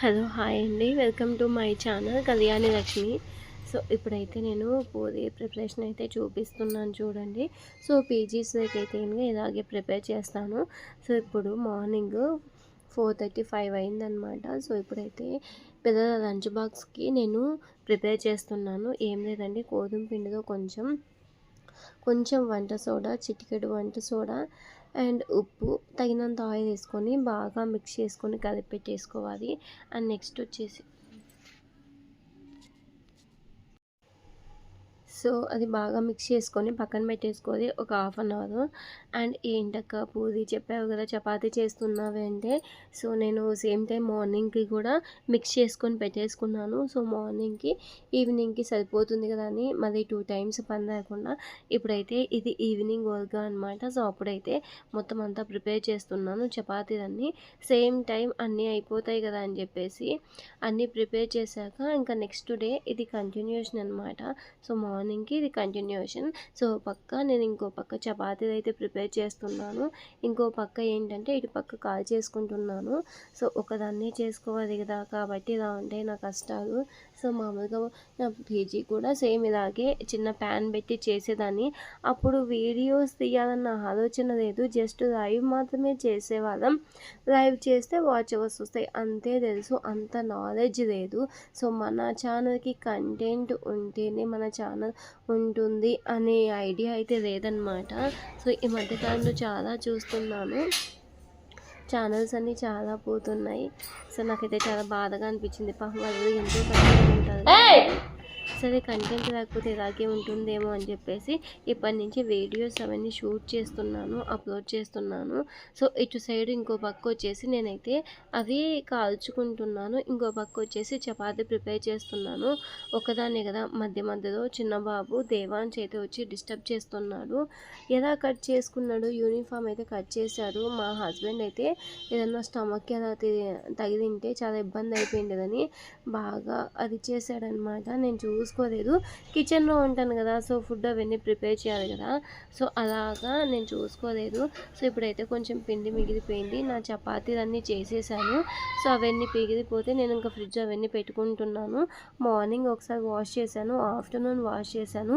Hello hi అండి. Welcome to my channel Kalyani Lakshmi. So ఇప్పుడైతే నేను పూరి ప్రిపరేషన్ అయితే చూపిస్తున్నాను చూడండి. సో పీజీస్ అయితే ఇలాగే ప్రిపేర్ చేస్తాను. సో ఇప్పుడు మార్నింగ్ ఫోర్ థర్టీ ఫైవ్ అయిందనమాట. సో ఇప్పుడైతే పిల్లల లంచ్ బాక్స్కి నేను ప్రిపేర్ చేస్తున్నాను. ఏం లేదండి గోధుమ పిండితో కొంచెం కొంచెం వంట సోడా చిటికెడు వంట సోడా అండ్ ఉప్పు తగినంత ఆయిల్ వేసుకొని బాగా మిక్స్ చేసుకొని కలిపి పెట్టేసుకోవాలి అండ్ నెక్స్ట్ వచ్చేసి సో అది బాగా మిక్స్ చేసుకొని పక్కన పెట్టేసుకోవాలి. ఒక హాఫ్ అన్ అవర్. అండ్ ఏంటక్క పూరి చెప్పావు కదా చపాతీ చేస్తున్నావే అంటే సో నేను సేమ్ టైం మార్నింగ్కి కూడా మిక్స్ చేసుకొని పెట్టేసుకున్నాను. సో మార్నింగ్కి ఈవినింగ్కి సరిపోతుంది కదా అని మరి టూ టైమ్స్ పని లేకుండా ఇప్పుడైతే ఇది ఈవినింగ్ వర్క్ అనమాట సో అప్పుడైతే మొత్తం అంతా ప్రిపేర్ చేస్తున్నాను చపాతీలన్నీ సేమ్ టైం అన్నీ అయిపోతాయి కదా అని చెప్పేసి అన్నీ ప్రిపేర్ చేశాక ఇంకా నెక్స్ట్ డే ఇది కంటిన్యూషన్ అనమాట సో మార్నింగ్ ఈవినింగ్కి ఇది కంటిన్యూషన్ సో పక్క నేను ఇంకో పక్క చపాతీలు అయితే ప్రిపేర్ చేస్తున్నాను. ఇంకో పక్క ఏంటంటే ఇటు పక్క కాల్ చేసుకుంటున్నాను. సో ఒకదాన్నే చేసుకోవాలి కదా కాబట్టి ఇలా ఉంటాయి నా కష్టాలు. సో మామూలుగా నా పీజీ కూడా సేమ్ ఇలాగే చిన్న ప్యాన్ పెట్టి చేసేదాన్ని. అప్పుడు వీడియోస్ తీయాలన్న ఆలోచన లేదు. జస్ట్ లైవ్ మాత్రమే చేసేవాళ్ళం. లైవ్ చేస్తే వాచ్ అవర్స్ వస్తాయి. అంతే తెలుసు. అంత నాలెడ్జ్ లేదు. సో మన ఛానల్కి కంటెంట్ ఉంటేనే మన ఛానల్ ఉంటుంది అనే ఐడియా అయితే లేదనమాట సో ఈ మధ్యకాలంలో చాలా చూస్తున్నాను. ఛానల్స్ అన్నీ చాలా పోతున్నాయి. సో నాకైతే చాలా బాధగా అనిపించింది. పాపం వాళ్ళు ఎంతో కష్టంగా ఉంటుంది సరే కంటెంట్ లేకపోతే ఇలాగే ఉంటుందేమో అని చెప్పేసి ఇప్పటి నుంచి వీడియోస్ అవన్నీ షూట్ చేస్తున్నాను అప్లోడ్ చేస్తున్నాను. సో ఇటు సైడ్ ఇంకో పక్క వచ్చేసి నేనైతే అవి కాల్చుకుంటున్నాను. ఇంకో పక్క వచ్చేసి చపాతి ప్రిపేర్ చేస్తున్నాను. ఒకదాన్ని కదా మధ్య మధ్యలో చిన్న బాబు దేవాన్ చేత వచ్చి డిస్టర్బ్ చేస్తున్నాడు. ఎలా కట్ చేసుకున్నాడు? యూనిఫామ్ అయితే కట్ చేశాడు. మా హస్బెండ్ అయితే ఏదన్నా స్టమక్ ఎలా తగిలింటే చాలా ఇబ్బంది అయిపోయిందని బాగా అది చేశాడనమాట నేను చూసుకున్నాను చూసుకోలేదు కిచెన్లో ఉంటాను కదా సో ఫుడ్ అవన్నీ ప్రిపేర్ చేయాలి కదా. సో అలాగా నేను చూసుకోలేదు. సో ఇప్పుడైతే కొంచెం పిండి మిగిలిపోయింది. నా చపాతీలన్నీ చేసేసాను. సో అవన్నీ పిగిలిపోతే నేను ఇంకా ఫ్రిడ్జ్ అవన్నీ పెట్టుకుంటున్నాను. మార్నింగ్ ఒకసారి వాష్ చేశాను. ఆఫ్టర్నూన్ వాష్ చేశాను.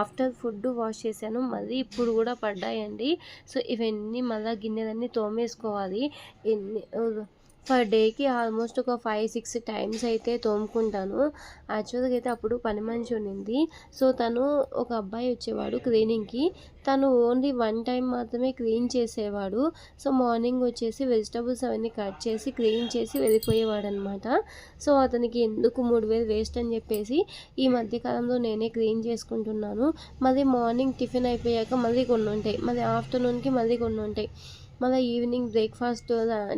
ఆఫ్టర్ ఫుడ్ వాష్ చేశాను. మళ్ళీ ఇప్పుడు కూడా పడ్డాయండి. సో ఇవన్నీ మళ్ళీ గిన్నెలన్నీ తోమేసుకోవాలి. ఎన్ని పర్ డేకి ఆల్మోస్ట్ ఒక ఫైవ్ సిక్స్ టైమ్స్ అయితే తోముకుంటాను. యాక్చువల్గా అయితే అప్పుడు పని మనిషి ఉండింది. సో తను ఒక అబ్బాయి వచ్చేవాడు క్లీనింగ్కి తను ఓన్లీ వన్ టైం మాత్రమే క్లీన్ చేసేవాడు. సో మార్నింగ్ వచ్చేసి వెజిటబుల్స్ అవన్నీ కట్ చేసి క్లీన్ చేసి వెళ్ళిపోయేవాడు అనమాట సో అతనికి ఎందుకు మూడు వేలు వేస్ట్ అని చెప్పేసి ఈ మధ్యకాలంలో నేనే క్లీన్ చేసుకుంటున్నాను. మళ్ళీ మార్నింగ్ టిఫిన్ అయిపోయాక మళ్ళీ కొన్ని ఉంటాయి మళ్ళీ ఆఫ్టర్నూన్కి మళ్ళీ కొన్ని ఉంటాయి మళ్ళీ ఈవినింగ్ బ్రేక్ఫాస్ట్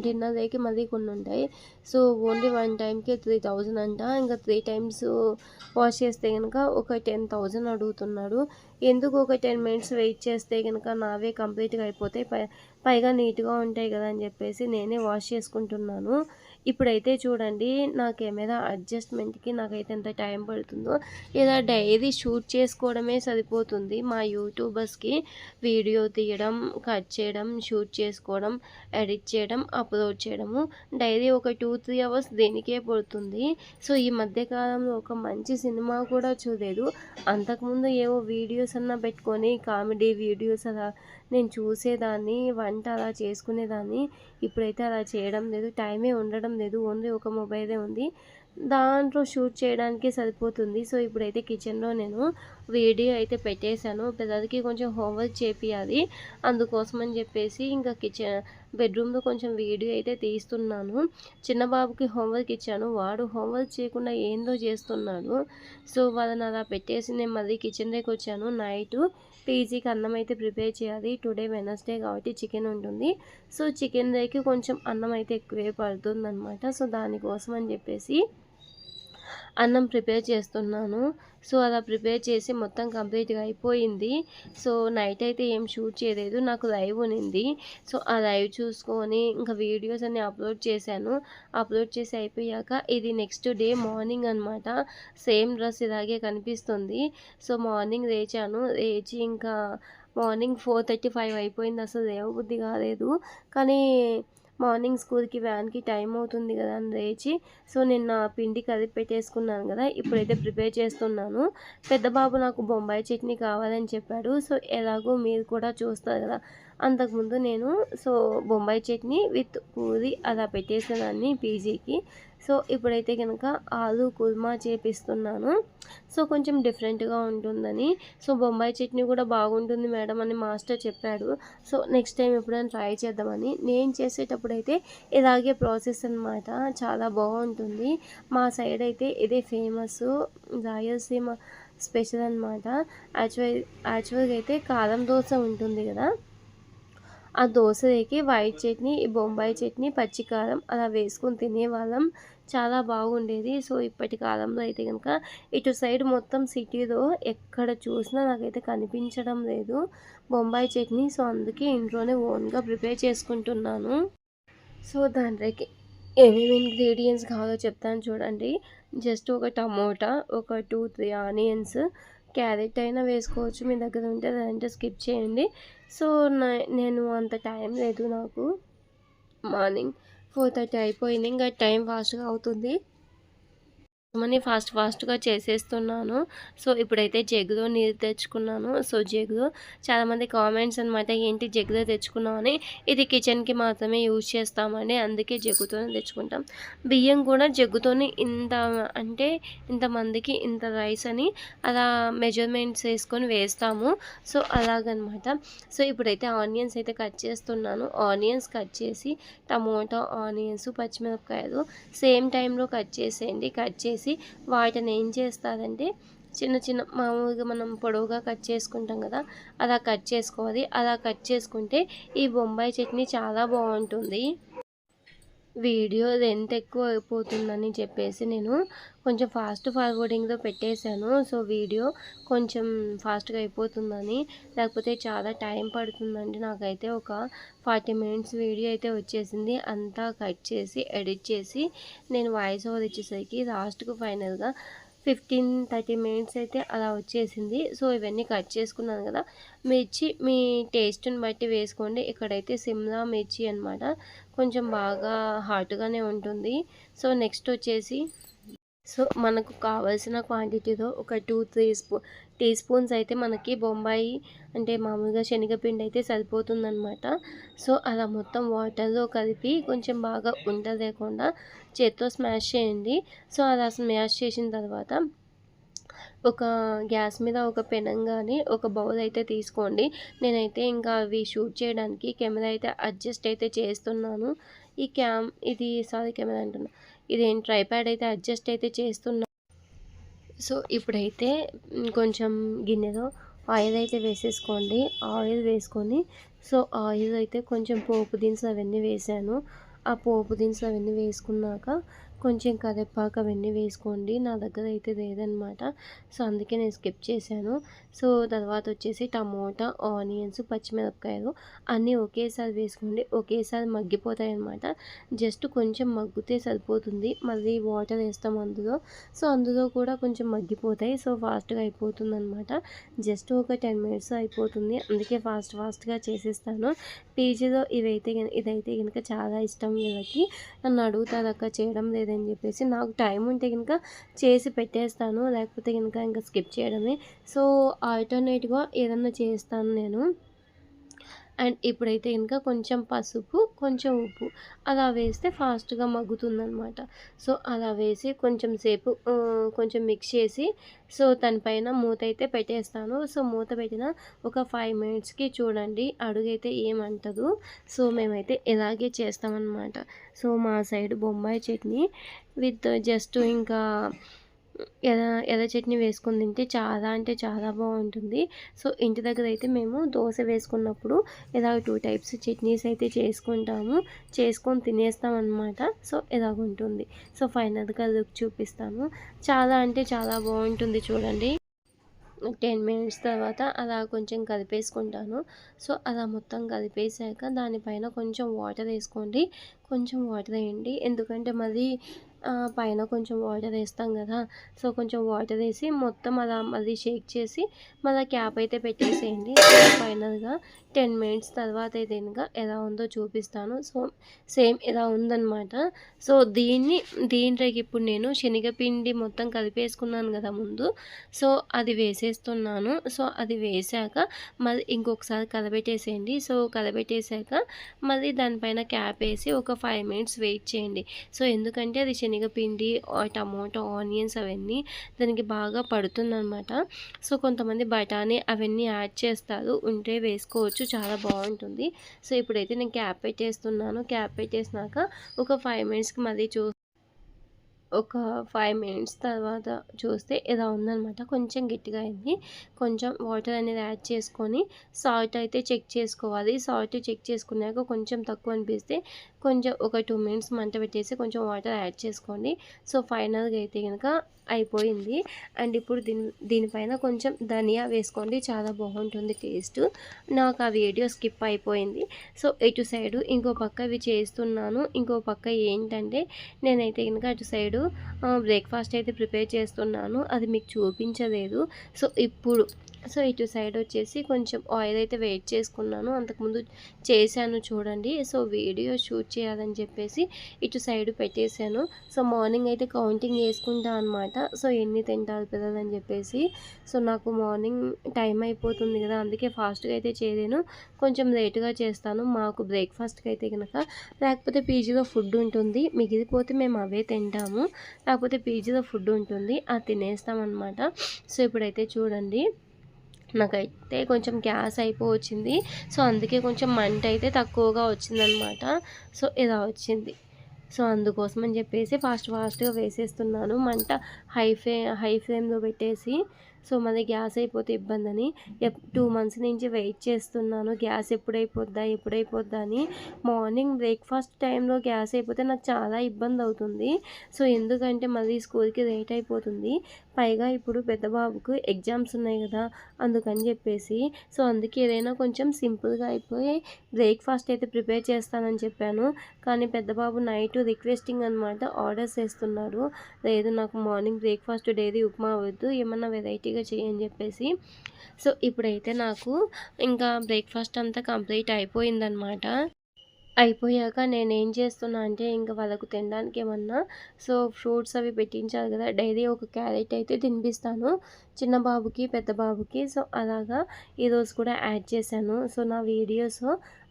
డిన్నర్ దగ్గర మళ్ళీ కొన్ని ఉంటాయి. సో ఓన్లీ వన్ టైంకి త్రీ థౌజండ్ అంట. ఇంకా త్రీ టైమ్స్ వాష్ చేస్తే కనుక ఒక టెన్ థౌజండ్ అడుగుతున్నాడు. ఎందుకు ఒక టెన్ మినిట్స్ వెయిట్ చేస్తే కనుక నావే కంప్లీట్గా అయిపోతాయి. పై పైగా నీట్గా ఉంటాయి కదా అని చెప్పేసి నేనే వాష్ చేసుకుంటున్నాను. ఇప్పుడైతే చూడండి నా కెమెరా అడ్జస్ట్మెంట్కి నాకైతే ఎంత టైం పడుతుందో ఇలా డైరీ షూట్ చేసుకోవడమే సరిపోతుంది. మా యూట్యూబర్స్కి వీడియో తీయడం కట్ చేయడం షూట్ చేసుకోవడం ఎడిట్ చేయడం అప్లోడ్ చేయడము డైరీ ఒక టూ త్రీ అవర్స్ దేనికే పడుతుంది. సో ఈ మధ్యకాలంలో ఒక మంచి సినిమా కూడా చూడలేదు. అంతకుముందు ఏవో వీడియోస్ అన్నా పెట్టుకొని కామెడీ వీడియోస్ అలా నేను చూసేదాన్ని వంట అలా చేసుకునేదాన్ని. ఇప్పుడైతే అలా చేయడం లేదు టైమే ఉండడం లేదు ఓన్లీ ఒక మొబైలే ఉంది. దాంట్లో షూట్ చేయడానికే సరిపోతుంది. సో ఇప్పుడైతే కిచెన్లో నేను వీడియో అయితే పెట్టేశాను. పిల్లలకి కొంచెం హోంవర్క్ చేపియాలి అందుకోసం అని చెప్పేసి ఇంకా కిచెన్ బెడ్రూమ్లో కొంచెం వీడియో అయితే తీస్తున్నాను. చిన్న బాబుకి హోంవర్క్ ఇచ్చాను. వాడు హోంవర్క్ చేయకుండా ఏందో చేస్తున్నాడు. సో వాళ్ళని అలా పెట్టేసి నేను మళ్ళీ కిచెన్ దగ్గరికి వచ్చాను నైట్. ఈజీగా అన్నం అయితే ప్రిపేర్ చేయాలి. టుడే వెనస్డే కాబట్టి చికెన్ ఉంటుంది. సో చికెన్ దగ్గర కొంచెం అన్నం అయితే ఎక్కువే పడుతుందనమాట సో దానికోసం అని చెప్పేసి అన్నం ప్రిపేర్ చేస్తున్నాను. సో అలా ప్రిపేర్ చేసి మొత్తం కంప్లీట్గా అయిపోయింది. సో నైట్ అయితే ఏం షూట్ చేయలేదు. నాకు లైవ్ ఉనింది సో ఆ లైవ్ చూసుకొని ఇంకా వీడియోస్ అన్ని అప్లోడ్ చేశాను. అప్లోడ్ చేసి అయిపోయాక ఇది నెక్స్ట్ డే మార్నింగ్ అనమాట సేమ్ డ్రెస్ ఇలాగే కనిపిస్తుంది. సో మార్నింగ్ లేచాను. లేచి ఇంకా మార్నింగ్ ఫోర్ థర్టీ ఫైవ్ అయిపోయింది. అసలు లేవబుద్ధి కాలేదు. కానీ మార్నింగ్ స్కూల్కి వ్యాన్కి టైం అవుతుంది కదా అని లేచి సో నిన్న పిండి కలిపి పెట్టేసుకున్నాను కదా ఇప్పుడైతే ప్రిపేర్ చేస్తున్నాను. పెద్ద బాబు నాకు బొంబాయి చట్నీ కావాలని చెప్పాడు సో ఎలాగో మీరు కూడా చూస్తారు కదా. అంతకుముందు నేను సో బొంబాయి చట్నీ విత్ పూరి అలా పెట్టేసేదాన్ని పీజీకి. సో ఇప్పుడైతే కనుక ఆలు కుర్మా చేపిస్తున్నాను. సో కొంచెం డిఫరెంట్గా ఉంటుందని. సో బొంబాయి చట్నీ కూడా బాగుంటుంది మేడం అని మాస్టర్ చెప్పాడు. సో నెక్స్ట్ టైం ఎప్పుడైనా ట్రై చేద్దామని. నేను చేసేటప్పుడు అయితే ఇలాగే ప్రాసెస్ అనమాట చాలా బాగుంటుంది. మా సైడ్ అయితే ఇదే ఫేమస్ రాయలసీమ స్పెషల్ అనమాట యాక్చువల్ యాక్చువల్గా అయితే కారం దోశ ఉంటుంది కదా? ఆ దోశలోకి వైట్ చట్నీ ఈ బొంబాయి చట్నీ పచ్చికారం అలా వేసుకొని తినేవాళ్ళం. చాలా బాగుండేది. సో ఇప్పటి కాలంలో అయితే కనుక ఇటు సైడ్ మొత్తం సిటీలో ఎక్కడ చూసినా నాకైతే కనిపించడం లేదు. బొంబాయి చట్నీ సో అందుకే ఇంట్లోనే ఓన్గా ప్రిపేర్ చేసుకుంటున్నాను. సో దాంట్లోకి ఏమేమి ఇంగ్రీడియంట్స్ కావాలో చెప్తాను చూడండి. జస్ట్ ఒక టమోటా ఒక టూ త్రీ ఆనియన్స్ క్యారెట్ అయినా వేసుకోవచ్చు. మీ దగ్గర ఉంటే అదంటే స్కిప్ చేయండి. సో నేను అంత టైం లేదు నాకు. మార్నింగ్ ఫోర్ థర్టీ అయిపోయింది. ఇంకా టైం ఫాస్ట్గా అవుతుంది. మనీ ఫాస్ట్ ఫాస్ట్గా చేసేస్తున్నాను. సో ఇప్పుడైతే జగ్గులో నీరు తెచ్చుకున్నాను. సో జగ్గులో చాలామంది కామెంట్స్ అనమాట ఏంటి జగ్గులో తెచ్చుకున్నాం అని. ఇది కిచెన్కి మాత్రమే యూజ్ చేస్తామని అందుకే జగ్గుతోనే తెచ్చుకుంటాం. బియ్యం కూడా జగ్గుతోనే ఇంత అంటే ఇంతమందికి ఇంత రైస్ అని అలా మెజర్మెంట్స్ వేసుకొని వేస్తాము. సో అలాగనమాట. సో ఇప్పుడైతే ఆనియన్స్ అయితే కట్ చేస్తున్నాను. ఆనియన్స్ కట్ చేసి టమోటా ఆనియన్స్ పచ్చిమిరపకాయలు సేమ్ టైంలో కట్ చేసేయండి. కట్ చేసి చేసి వాటిని ఏం చేస్తారంటే చిన్న చిన్న మామూలుగా మనం పొడవుగా కట్ చేసుకుంటాం కదా అలా కట్ చేసుకోవాలి. అలా కట్ చేసుకుంటే ఈ బొంబాయి చట్నీ చాలా బాగుంటుంది. వీడియో ఎంత ఎక్కువ అయిపోతుందని చెప్పేసి నేను కొంచెం ఫాస్ట్ ఫార్వర్డింగ్లో పెట్టేశాను. సో వీడియో కొంచెం ఫాస్ట్గా అయిపోతుందని లేకపోతే చాలా టైం పడుతుందండి నాకైతే ఒక ఫార్టీ మినిట్స్ వీడియో అయితే వచ్చేసింది. అంతా కట్ చేసి ఎడిట్ చేసి నేను వాయిస్ ఓవర్ ఇచ్చేసరికి లాస్ట్కు ఫైనల్గా ఫిఫ్టీన్ థర్టీ మినిట్స్ అయితే అలా వచ్చేసింది. సో ఇవన్నీ కట్ చేసుకున్నాను కదా. మిర్చి మీ టేస్ట్ని బట్టి వేసుకోండి. ఇక్కడైతే సిమ్లా మిర్చి అనమాట కొంచెం బాగా హాట్గానే ఉంటుంది. సో నెక్స్ట్ వచ్చేసి సో మనకు కావాల్సిన క్వాంటిటీలో ఒక two three spoon tea spoons అయితే మనకి బొంబాయి అంటే మామూలుగా శనగపిండి అయితే సరిపోతుందనమాట సో అలా మొత్తం వాటర్లో కలిపి కొంచెం బాగా ఉండ లేకుండా చేత్తో స్మాష్ చేయండి. సో అలా స్మాష్ చేసిన తర్వాత ఒక గ్యాస్ మీద ఒక పెనం కానీ ఒక బౌల్ అయితే తీసుకోండి. నేనైతే ఇంకా అవి షూట్ చేయడానికి కెమెరా అయితే అడ్జస్ట్ అయితే చేస్తున్నాను. ఈ క్యామ్ ఇది సారీ కెమెరా అంటున్నా. ఇదేం ట్రైప్యాడ్ అయితే అడ్జస్ట్ అయితే చేస్తున్నా. సో ఇప్పుడైతే కొంచెం గిన్నెలో ఆయిల్ అయితే వేసేసుకోండి. ఆయిల్ వేసుకొని సో ఆయిల్ అయితే కొంచెం పోపు దినుసులు అవన్నీ వేసాను. ఆ పోపు దినుసులు అవన్నీ వేసుకున్నాక కొంచెం కరివేపాకు అవన్నీ వేసుకోండి. నా దగ్గర అయితే లేదనమాట. సో అందుకే నేను స్కిప్ చేశాను. సో తర్వాత వచ్చేసి టమోటా ఆనియన్స్ పచ్చిమిరపకాయలు అన్నీ ఒకేసారి వేసుకోండి. ఒకేసారి మగ్గిపోతాయి అనమాట జస్ట్ కొంచెం మగ్గితే సరిపోతుంది. మళ్ళీ వాటర్ వేస్తాం అందులో. సో అందులో కూడా కొంచెం మగ్గిపోతాయి. సో ఫాస్ట్గా అయిపోతుంది అనమాట జస్ట్ ఒక టెన్ మినిట్స్ అయిపోతుంది. అందుకే ఫాస్ట్ ఫాస్ట్గా చేసేస్తాను. పీజీలో ఇవైతే ఇదైతే కనుక చాలా ఇష్టం వీళ్ళకి నన్ను అడుగుతారు అక్క చేయడం లేదు లేదని చెప్పేసి నాకు టైం ఉంటే కనుక చేసి పెట్టేస్తాను లేకపోతే కనుక ఇంకా స్కిప్ చేయడమే. సో ఆల్టర్నేట్గా ఏదన్నా చేస్తాను నేను. అండ్ ఇప్పుడైతే ఇంకా కొంచెం పసుపు కొంచెం ఉప్పు. అలా వేస్తే ఫాస్ట్గా మగ్గుతుందనమాట సో అలా వేసి కొంచెం సేపు కొంచెం మిక్స్ చేసి సో దానిపైన మూత అయితే పెట్టేస్తాను. సో మూత పెట్టిన ఒక ఫైవ్ మినిట్స్కి చూడండి అడుగైతే ఏమంటదు. సో మేమైతే ఇలాగే చేస్తామన్నమాట. సో మా side Bombay chutney with just ఇంకా ఎర్ర ఎర్ర చట్నీ వేసుకొని తింటే చాలా అంటే చాలా బాగుంటుంది. సో ఇంటి దగ్గర అయితే మేము దోశ వేసుకున్నప్పుడు ఇలా టూ టైప్స్ చట్నీస్ అయితే చేసుకుంటాము. చేసుకొని తినేస్తాం అనమాట సో ఇలాగుంటుంది సో ఫైనల్గా లుక్ చూపిస్తాము. చాలా అంటే చాలా బాగుంటుంది చూడండి. టెన్ మినిట్స్ తర్వాత అలా కొంచెం కలిపేసుకుంటాను. సో అలా మొత్తం కలిపేసాక దానిపైన కొంచెం వాటర్ వేసుకోండి. కొంచెం వాటర్ వేయండి. ఎందుకంటే మరీ పైన కొంచెం వాటర్ వేస్తాం కదా. సో కొంచెం వాటర్ వేసి మొత్తం అలా మళ్ళీ షేక్ చేసి మళ్ళీ క్యాప్ అయితే పెట్టేసేయండి. ఫైనల్గా టెన్ మినిట్స్ తర్వాత అయితే ఇంకా ఎలా ఉందో చూపిస్తాను. సో సేమ్ ఇలా ఉందన్నమాట. సో దీన్ని దీంట్లోకి ఇప్పుడు నేను శనగపిండి మొత్తం కలిపేసుకున్నాను కదా ముందు. సో అది వేసేస్తున్నాను. సో అది వేసాక మళ్ళీ ఇంకొకసారి కలబెట్టేసేయండి. సో కలబెట్టేసాక మళ్ళీ దానిపైన క్యాప్ వేసి ఒక ఫైవ్ మినిట్స్ వెయిట్ చేయండి. సో ఎందుకంటే అది శనగపిండి టమాటో ఆనియన్స్ అవన్నీ దానికి బాగా పడుతుందనమాట సో కొంతమంది బఠానీ అవన్నీ యాడ్ చేస్తారు. ఉంటే వేసుకోవచ్చు. చాలా బాగుంటుంది. సో ఇప్పుడైతే నేను క్యాప్ పెట్టేస్తున్నాను. క్యాప్ పెట్టేసినాక ఒక ఫైవ్ మినిట్స్కి మళ్ళీ చూ ఒక ఫైవ్ మినిట్స్ తర్వాత చూస్తే ఇలా ఉందనమాట కొంచెం గట్టిగా అయింది. కొంచెం వాటర్ అనేది యాడ్ చేసుకొని సాల్ట్ అయితే చెక్ చేసుకోవాలి. సాల్ట్ చెక్ చేసుకున్నాక కొంచెం తక్కువ అనిపిస్తే కొంచెం ఒక టూ మినిట్స్ మంట పెట్టేసి కొంచెం వాటర్ యాడ్ చేసుకోండి. సో ఫైనల్గా అయితే కనుక అయిపోయింది. అండ్ ఇప్పుడు దీని దీనిపైన కొంచెం ధనియా వేసుకోండి. చాలా బాగుంటుంది టేస్ట్ నాకు ఆ వీడియో స్కిప్ అయిపోయింది. సో ఇటు సైడు ఇంకో పక్క ఇవి చేస్తున్నాను. ఇంకో పక్క ఏంటంటే నేనైతే కనుక అటు సైడు బ్రేక్ఫాస్ట్ అయితే ప్రిపేర్ చేస్తున్నాను. అది మీకు చూపించలేదు. సో ఇప్పుడు సో ఇటు సైడ్ వచ్చేసి కొంచెం ఆయిల్ అయితే వెయిట్ చేసుకున్నాను. అంతకుముందు చేశాను చూడండి. సో వీడియో షూట్ చేయాలని చెప్పేసి ఇటు సైడ్ పెట్టేశాను. సో మార్నింగ్ అయితే కౌంటింగ్ వేసుకుంటా అనమాట సో ఎన్ని తింటారు పిల్లలు అని చెప్పేసి. సో నాకు మార్నింగ్ టైం అయిపోతుంది కదా అందుకే ఫాస్ట్గా అయితే చేయలేను. కొంచెం లేటుగా చేస్తాను. మాకు బ్రేక్ఫాస్ట్కి అయితే కనుక లేకపోతే పీజీలో ఫుడ్ ఉంటుంది. మిగిలిపోతే మేము అవే తింటాము. లేకపోతే పీజీలో ఫుడ్ ఉంటుంది. అది తినేస్తామన్నమాట సో ఇప్పుడైతే చూడండి. నాకైతే కొంచెం గ్యాస్ అయిపోవచ్చింది. సో అందుకే కొంచెం మంట అయితే తక్కువగా వచ్చిందనమాట. సో ఇలా వచ్చింది. సో అందుకోసం అని చెప్పేసి ఫాస్ట్ ఫాస్ట్గా వేసేస్తున్నాను. మంట హై ఫ్లే హై ఫ్లేమ్లో పెట్టేసి సో మళ్ళీ గ్యాస్ అయిపోతే ఇబ్బంది అని టూ మంత్స్ నుంచి వెయిట్ చేస్తున్నాను. గ్యాస్ ఎప్పుడైపోద్దా ఎప్పుడైపోద్దా అని మార్నింగ్ బ్రేక్ఫాస్ట్ టైంలో గ్యాస్ అయిపోతే నాకు చాలా ఇబ్బంది అవుతుంది. సో ఎందుకంటే మళ్ళీ స్కూల్కి లేట్ అయిపోతుంది. పైగా ఇప్పుడు పెద్ద బాబుకు ఎగ్జామ్స్ ఉన్నాయి కదా అందుకని చెప్పేసి. సో అందుకే ఏదైనా కొంచెం సింపుల్గా అయిపోయి బ్రేక్ఫాస్ట్ అయితే ప్రిపేర్ చేస్తానని చెప్పాను. కానీ పెద్ద బాబు నైట్ రిక్వెస్టింగ్ అనమాట ఆర్డర్స్ చేస్తున్నారు లేదు నాకు మార్నింగ్ బ్రేక్ఫాస్ట్ డైలీ ఉప్మా అవ్వద్దు ఏమన్నా వెరైటీగా ఈజీగా చేయని చెప్పేసి. సో ఇప్పుడైతే నాకు ఇంకా బ్రేక్ఫాస్ట్ అంతా కంప్లీట్ అయిపోయిందనమాట అయిపోయాక నేను ఏం చేస్తున్నా అంటే ఇంకా వాళ్ళకు తినడానికి ఏమన్నా సో ఫ్రూట్స్ అవి పెట్టించాలి కదా. డైలీ ఒక క్యారెట్ అయితే తినిపిస్తాను చిన్న బాబుకి పెద్ద బాబుకి. సో అలాగా ఈరోజు కూడా యాడ్ చేశాను. సో నా వీడియోస్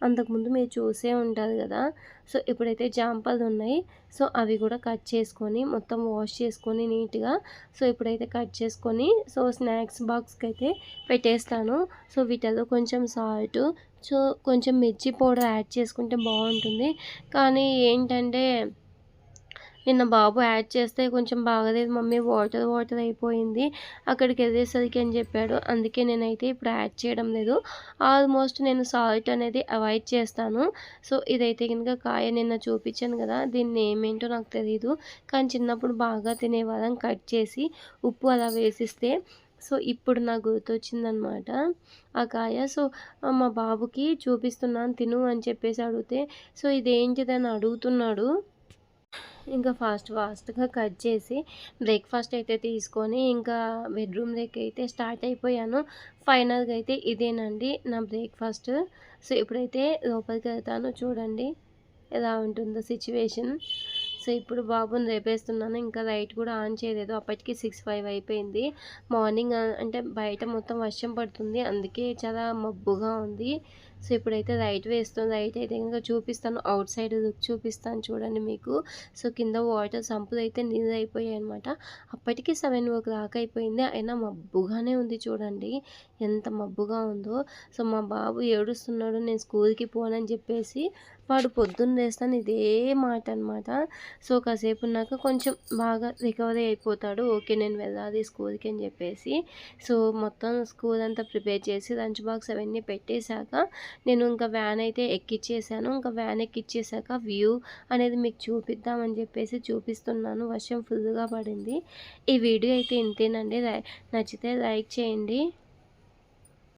అంతకుముందు మీరు చూసే ఉంటారు కదా. సో ఇప్పుడైతే జాంపలు ఉన్నాయి. సో అవి కూడా కట్ చేసుకొని మొత్తం వాష్ చేసుకొని నీట్గా సో ఇప్పుడైతే కట్ చేసుకొని సో స్నాక్స్ బాక్స్కి అయితే పెట్టేస్తాను. సో వీటిలో కొంచెం సాల్ట్ సో కొంచెం మిర్చి పౌడర్ యాడ్ చేసుకుంటే బాగుంటుంది. కానీ ఏంటంటే నిన్న బాబు యాడ్ చేస్తే కొంచెం బాగలేదు. మమ్మీ వాటర్ వాటర్ అయిపోయింది. అక్కడికి వెళ్ళేసరికి అని చెప్పాడు. అందుకే నేనైతే ఇప్పుడు యాడ్ చేయడం లేదు. ఆల్మోస్ట్ నేను సాల్ట్ అనేది అవాయిడ్ చేస్తాను. సో ఇదైతే కనుక కాయ నిన్న చూపించాను కదా దీన్ని ఏమేంటో నాకు తెలియదు కానీ చిన్నప్పుడు బాగా తినేవాళ్ళం కట్ చేసి ఉప్పు అలా వేసిస్తే. సో ఇప్పుడు నాకు గుర్తొచ్చిందనమాట. ఆ కాయ సో మా బాబుకి చూపిస్తున్నాను తిను అని చెప్పేసి అడిగితే సో ఇదేంటిదని అడుగుతున్నాడు. ఇంకా ఫాస్ట్ ఫాస్ట్గా కట్ చేసి బ్రేక్ఫాస్ట్ అయితే తీసుకొని ఇంకా బెడ్రూమ్ దగ్గర అయితే స్టార్ట్ అయిపోయాను. ఫైనల్గా అయితే ఇదేనండి నా బ్రేక్ఫాస్ట్. సో ఇప్పుడైతే లోపలికి వెళ్తాను చూడండి ఎలా ఉంటుందో సిచ్యువేషన్. సో ఇప్పుడు బాబుని రేపేస్తున్నాను ఇంకా లైట్ కూడా ఆన్ చేయలేదు. అప్పటికి సిక్స్ ఫైవ్ అయిపోయింది. మార్నింగ్ అంటే బయట మొత్తం వర్షం పడుతుంది. అందుకే చాలా మబ్బుగా ఉంది. సో ఇప్పుడైతే రైట్ వేస్తుంది రైట్ అయితే ఇంకా చూపిస్తాను. అవుట్ సైడ్ లుక్ చూపిస్తాను చూడండి మీకు. సో కింద వాటర్ సంపులు అయితే నీళ్ళు అయిపోయాయి అనమాట అప్పటికి సెవెన్ ఓ క్లాక్ అయిపోయింది. అయినా మబ్బుగానే ఉంది చూడండి. ఎంత మబ్బుగా ఉందో. సో మా బాబు ఏడుస్తున్నాడు. నేను స్కూల్కి పోనని చెప్పేసి వాడు పొద్దున్న లేస్తాను. ఇదే మాట అనమాట సో కాసేపు ఉన్నాక కొంచెం బాగా రికవరీ అయిపోతాడు. ఓకే నేను వెళ్ళాలి స్కూల్కి అని చెప్పేసి. సో మొత్తం స్కూల్ అంతా ప్రిపేర్ చేసి లంచ్ బాక్స్ అవన్నీ పెట్టేశాక నేను ఇంకా వ్యాన్ అయితే ఎక్కిచ్చేసాను. ఇంకా వ్యాన్ ఎక్కిచ్చేసాక వ్యూ అనేది మీకు చూపిద్దామని చెప్పేసి చూపిస్తున్నాను. వర్షం ఫుల్గా పడింది. ఈ వీడియో అయితే ఇంతేనండి. నచ్చితే లైక్ చేయండి.